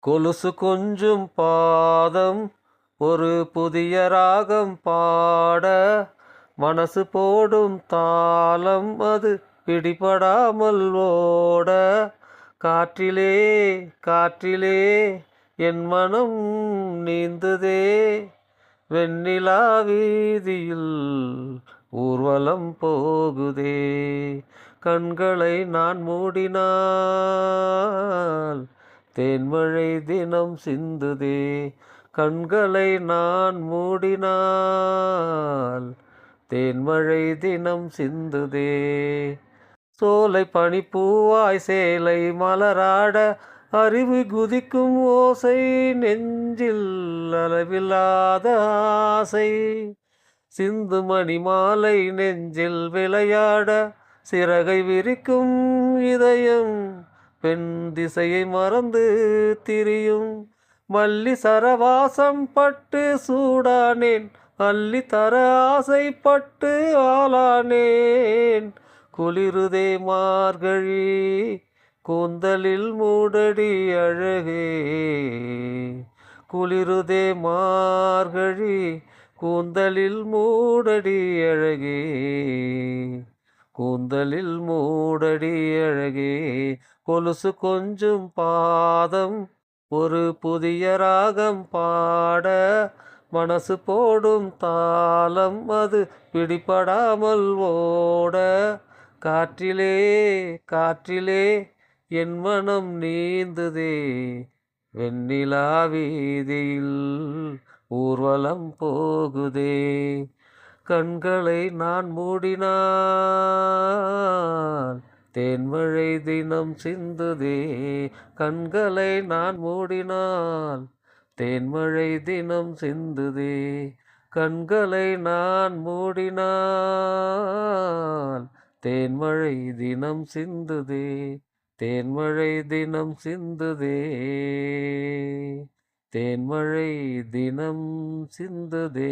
கொலுசு கொஞ்சும் பாதம் ஒரு புதிய ராகம் பாட. மனசு போடும் தாளம் அது பிடிபடாமல் ஓட. காற்றிலே காற்றிலே என் மனம் நீந்துதே. வெண்ணிலா வீதியில் ஊர்வலம் போகுதே. கண்களை நான் மூடினால் தேன்மழை தினம் சிந்துதே கண்களை நான் மூடினால் தேன்மழை தினம் சிந்துதே. சோலை பனிப்பூவாய் சேலை மலராட அறிவு குதிக்கும் ஓசை நெஞ்சில் அளவில்லாத ஆசை. சிந்து மணி மாலை நெஞ்சில் விளையாட சிறகை விரிக்கும் இதயம் பெண் திசையை மறந்து திரியும் மல்லி சரவாசம் பட்டு சூடானேன் அள்ளி தர ஆசைப்பட்டு ஆளானேன். குளிருதே மார்கழி கூந்தலில் மூடடி அழகே. குளிருதே மார்கழி கூந்தலில் மூடடி அழகே. கூந்தலில் மூடடி அழகே கொலுசு கொஞ்சும் பாதம் ஒரு புதிய ராகம் பாட மனசு போடும் தாளம் அது பிடிபடாமல் ஓட காற்றிலே காற்றிலே என் மனம் நீந்துதே வெண்ணிலா வீதியில் ஊர்வலம் போகுதே. கண்களை நான் மூடினால் தேன்மழை தினம் சிந்துதே கண்களை நான் மூடினால் தேன்மழை தினம் சிந்துதே கண்களை நான் மூடினால் தேன்மழை தினம் சிந்துதே தேன்மழை தினம் சிந்துதே தேன்மழை தினம் சிந்துதே.